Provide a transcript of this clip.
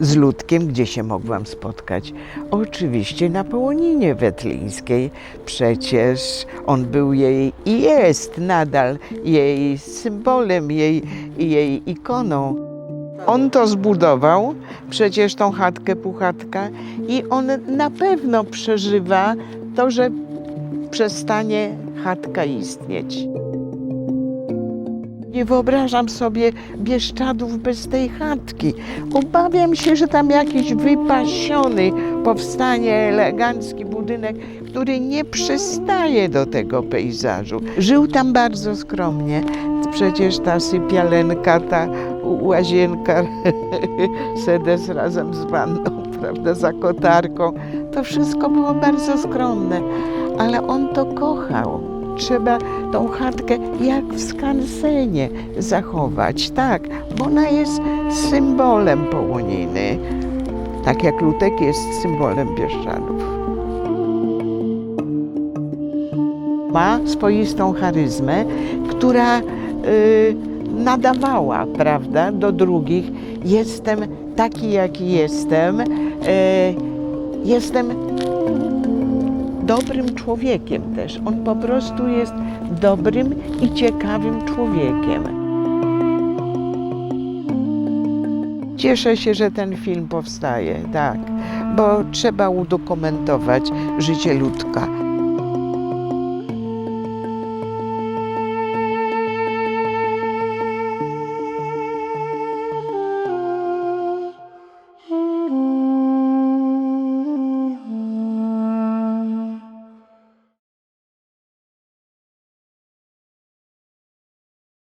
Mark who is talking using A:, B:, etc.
A: Z Ludkiem, gdzie się mogłam spotkać? Oczywiście na Połoninie Wetlińskiej. Przecież on był jej i jest nadal jej symbolem, jej, jej ikoną. On to zbudował, przecież tą chatkę Puchatka i on na pewno przeżywa to, że przestanie chatka istnieć. Nie wyobrażam sobie Bieszczadów bez tej chatki. Obawiam się, że tam jakiś wypasiony powstanie elegancki budynek, który nie przystaje do tego pejzażu. Żył tam bardzo skromnie. Przecież ta sypialenka, ta łazienka, sedes razem z wanną, prawda, za kotarką, to wszystko było bardzo skromne, ale on to kochał trzeba tą chatkę jak w skansenie zachować, tak, bo ona jest symbolem Połoniny, tak jak Lutek jest symbolem Bieszczadów. Ma swoistą charyzmę, która y, nadawała, prawda, do drugich. Jestem taki, jaki jestem. Y, jestem dobrym człowiekiem też. On po prostu jest dobrym i ciekawym człowiekiem. Cieszę się, że ten film powstaje, tak, bo trzeba udokumentować życie Ludka.